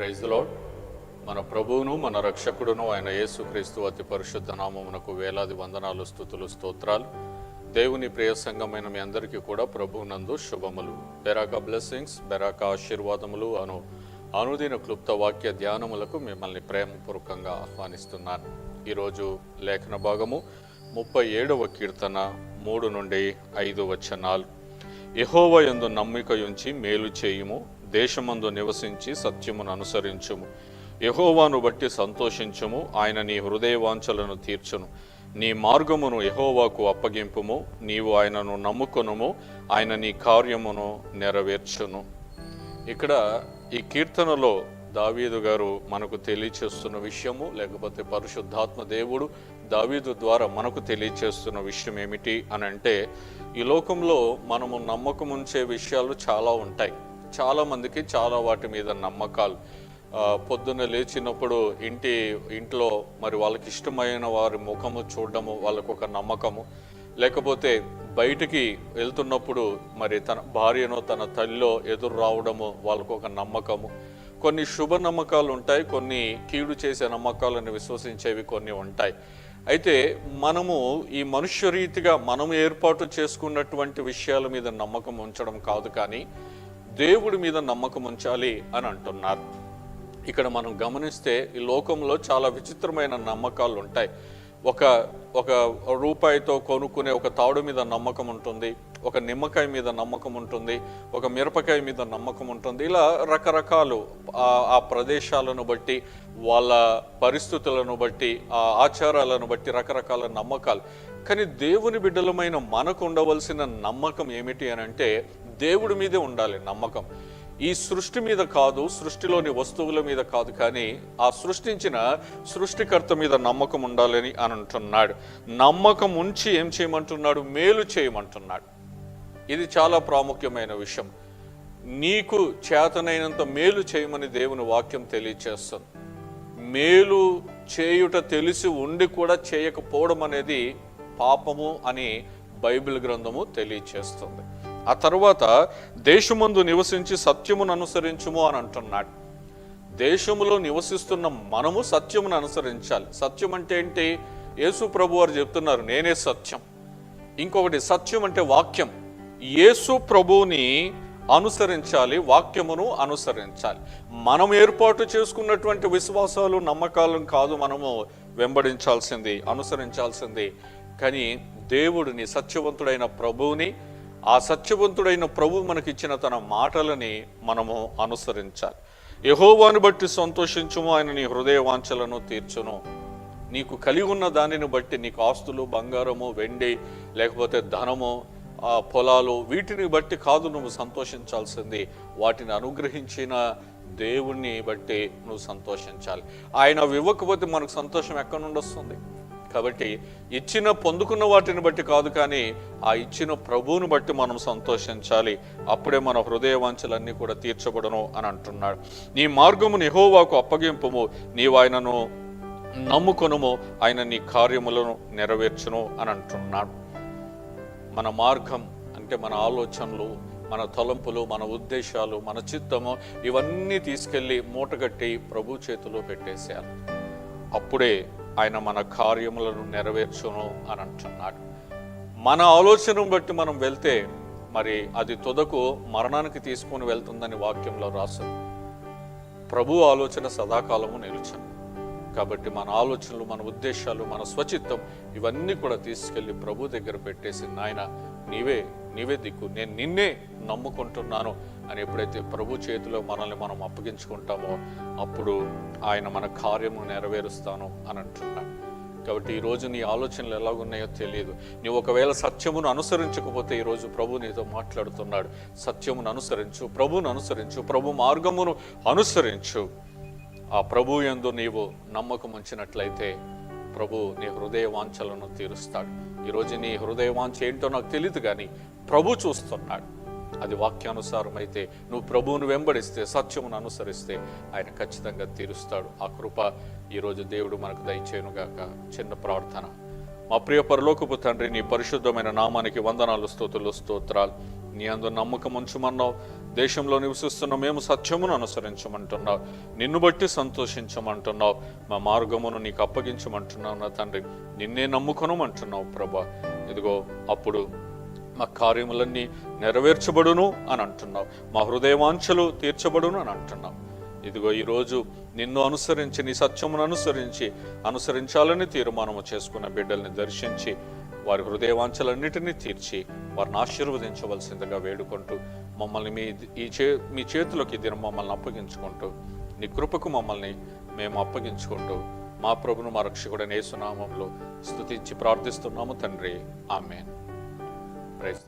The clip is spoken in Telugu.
ప్రైజ్ లార్డ్ మన ప్రభువును మన రక్షకుడును ఆయన యేసుక్రీస్తు అతి పరిశుద్ధ నామమునకు వేలాది వందనాలు స్థుతులు స్తోత్రాలు. దేవుని ప్రియ సంఘమైన మీ అందరికీ కూడా ప్రభువునందు శుభములు. బెరాక బ్లెస్సింగ్స్ బెరాక ఆశీర్వాదములు అను అనుదిన క్లుప్త వాక్య ధ్యానములకు మిమ్మల్ని ప్రేమపూర్వకంగా ఆహ్వానిస్తున్నాను. ఈరోజు లేఖన భాగము ముప్పై ఏడవ కీర్తన మూడు నుండి ఐదు వచనాలు. ఎహోవ యందు నమ్మిక ఉంచి మేలు చేయుము. దేశమందు నివసించి సత్యమును అనుసరించుము. యహోవాను బట్టి సంతోషించుము. ఆయన నీ హృదయవాంఛలను తీర్చును. నీ మార్గమును యహోవాకు అప్పగింపుము. నీవు ఆయనను నమ్ముకొనుము. ఆయన నీ కార్యమును నెరవేర్చును. ఇక్కడ ఈ కీర్తనలో దావీదు గారు మనకు తెలియచేస్తున్న విషయము లేకపోతే పరిశుద్ధాత్మ దేవుడు దావీదు ద్వారా మనకు తెలియచేస్తున్న విషయం ఏమిటి అని అంటే ఈ లోకంలో మనము నమ్మకముంచే విషయాలు చాలా ఉంటాయి. చాలామందికి చాలా వాటి మీద నమ్మకాలు. పొద్దున్న లేచినప్పుడు ఇంటి ఇంట్లో మరి వాళ్ళకి ఇష్టమైన వారి ముఖము చూడడము వాళ్ళకు ఒక నమ్మకము. లేకపోతే బయటికి వెళ్తున్నప్పుడు మరి తన భార్యను తన తల్లిలో ఎదురు రావడము వాళ్ళకు ఒక నమ్మకము. కొన్ని శుభ నమ్మకాలు ఉంటాయి కొన్ని కీడు చేసే నమ్మకాలను విశ్వసించేవి కొన్ని ఉంటాయి. అయితే మనము ఈ మనుష్య రీతిగా మనం ఏర్పాటు చేసుకున్నటువంటి విషయాల మీద నమ్మకం ఉంచడం కాదు కానీ దేవుడి మీద నమ్మకం ఉంచాలి అని అంటున్నారు. ఇక్కడ మనం గమనిస్తే ఈ లోకంలో చాలా విచిత్రమైన నమ్మకాలు ఉంటాయి. ఒక ఒక రూపాయితో కొనుక్కునే ఒక తాడు మీద నమ్మకం ఉంటుంది ఒక నిమ్మకాయ మీద నమ్మకం ఉంటుంది ఒక మిరపకాయ మీద నమ్మకం ఉంటుంది. ఇలా రకరకాలు ఆ- ప్రదేశాలను బట్టి వాళ్ళ పరిస్థితులను బట్టి ఆ ఆచారాలను బట్టి రకరకాల నమ్మకాలు. కానీ దేవుని బిడ్డలమైన మనకు ఉండవలసిన నమ్మకం ఏమిటి అని అంటే దేవుడి మీదే ఉండాలి నమ్మకం. ఈ సృష్టి మీద కాదు సృష్టిలోని వస్తువుల మీద కాదు కానీ ఆ సృష్టించిన సృష్టికర్త మీద నమ్మకం ఉండాలని అని అంటున్నాడు. నమ్మకం ఉంచి ఏం చేయమంటున్నాడు? మేలు చేయమంటున్నాడు. ఇది చాలా ప్రాముఖ్యమైన విషయం. నీకు చేతనైనంత మేలు చేయమని దేవుని వాక్యం తెలియచేస్తుంది. మేలు చేయుట తెలిసి ఉండి కూడా చేయకపోవడం అనేది పాపము అని బైబిల్ గ్రంథము తెలియచేస్తుంది. ఆ తర్వాత దేశమందు నివసించి సత్యమును అనుసరించుము అని అంటున్నాడు. దేశములో నివసిస్తున్న మనము సత్యమును అనుసరించాలి. సత్యం అంటే ఏంటి? యేసు ప్రభు వారు చెప్తున్నారు నేనే సత్యం. ఇంకొకటి సత్యం అంటే వాక్యం. యేసు ప్రభువుని అనుసరించాలి వాక్యమును అనుసరించాలి. మనం ఏర్పాటు చేసుకున్నటువంటి విశ్వాసాలు నమ్మకాలను కాదు మనము వెంబడించాల్సింది అనుసరించాల్సింది. కానీ దేవుడిని సత్యవంతుడైన ప్రభువుని ఆ సత్యవంతుడైన ప్రభు మనకిచ్చిన తన మాటలని మనము అనుసరించాలి. యహోవాను బట్టి సంతోషించుము ఆయన నీ హృదయ వాంఛలను తీర్చును. నీకు కలిగి ఉన్న దానిని బట్టి నీకు ఆస్తులు బంగారము వెండి లేకపోతే ధనము ఆ పొలాలు వీటిని బట్టి కాదు నువ్వు సంతోషించాల్సింది. వాటిని అనుగ్రహించిన దేవుణ్ణి బట్టి నువ్వు సంతోషించాలి. ఆయన ఇవ్వకపోతే మనకు సంతోషం ఎక్కడి నుండి వస్తుంది? కాబట్టి ఇచ్చిన పొందుకున్న వాటిని బట్టి కాదు కానీ ఆ ఇచ్చిన ప్రభువుని బట్టి మనం సంతోషించాలి. అప్పుడే మన హృదయ వాంఛలన్నీ కూడా తీర్చబడను అని అంటున్నాడు. నీ మార్గము నిహోవాకు అప్పగింపుము. నీవు ఆయనను నమ్ముకొనుము. ఆయన నీ కార్యములను నెరవేర్చును అని అంటున్నాడు. మన మార్గం అంటే మన ఆలోచనలు మన తలంపులు మన ఉద్దేశాలు మన చిత్తము ఇవన్నీ తీసుకెళ్ళి మూటగట్టి ప్రభు చేతిలో పెట్టేసేయాలి. అప్పుడే ఆయన మన కార్యములను నెరవేర్చును అని అంటున్నాడు. మన ఆలోచనను బట్టి మనం వెళ్తే మరి అది తుదకు మరణానికి తీసుకొని వెళ్తుందని వాక్యంలో రాశారు. ప్రభు ఆలోచన సదాకాలము నిలుచను. కాబట్టి మన ఆలోచనలు మన ఉద్దేశాలు మన స్వచిత్తం ఇవన్నీ కూడా తీసుకెళ్ళి ప్రభు దగ్గర పెట్టేసి నాయన నీవే నీవే దిక్కు. నేను నిన్నే నమ్ముకుంటున్నాను అని ఎప్పుడైతే ప్రభు చేతిలో మనల్ని మనం అప్పగించుకుంటామో అప్పుడు ఆయన మన కార్యము నెరవేరుస్తాను అని అంటున్నాడు. కాబట్టి ఈరోజు నీ ఆలోచనలు ఎలాగున్నాయో తెలియదు. నీవు ఒకవేళ సత్యమును అనుసరించకపోతే ఈరోజు ప్రభు నీతో మాట్లాడుతున్నాడు. సత్యమును అనుసరించు ప్రభువును అనుసరించు ప్రభు మార్గమును అనుసరించు. ఆ ప్రభు ఎందు నీవు నమ్మకం ఉంచినట్లయితే ప్రభు నీ హృదయ వాంఛలను తీరుస్తాడు ఈరోజు నీ హృదయ వాంఛ ఏంటో నాకు తెలియదు కానీ ప్రభు చూస్తున్నాడు. అది వాక్యానుసారమైతే నువ్వు ప్రభువును వెంబడిస్తే సత్యమును అనుసరిస్తే ఆయన ఖచ్చితంగా తీరుస్తాడు. ఆ కృప ఈరోజు దేవుడు మనకు దయచేయనుగాక. చిన్న ప్రార్థన. మా ప్రియ పరలోకపు తండ్రి నీ పరిశుద్ధమైన నామానికి వందనాలు స్తోతులు స్తోత్రాలు. నీ అందు నమ్మకం ఉంచుమన్నావు. దేశంలో నివసిస్తున్న మేము సత్యమును అనుసరించమంటున్నావు. నిన్ను బట్టి సంతోషించమంటున్నావు. మా మార్గమును నీకు అప్పగించమంటున్నావు నా తండ్రి. నిన్నే నమ్ముకొనమంటున్నావు ప్రభా. ఇదిగో అప్పుడు మా కార్యములన్నీ నెరవేర్చబడును అని అంటున్నావు. మా హృదయవాంఛలు తీర్చబడును అని అంటున్నావు. ఇదిగో ఈరోజు నిన్ను అనుసరించి నీ సత్యమును అనుసరించి అనుసరించాలని తీర్మానము చేసుకున్న బిడ్డల్ని దర్శించి వారి హృదయవాంఛలన్నిటినీ తీర్చి వారిని ఆశీర్వదించవలసిందిగా వేడుకుంటూ మమ్మల్ని మీ ఈ చే మీ చేతిలోకి దిన మమ్మల్ని అప్పగించుకుంటూ నీ కృపకు మమ్మల్ని మేము అప్పగించుకుంటూ మా ప్రభును మా రక్షకుడైన యేసునామంలో స్థుతించి ప్రార్థిస్తున్నాము తండ్రి. ఆమెన్. ప్రైజ్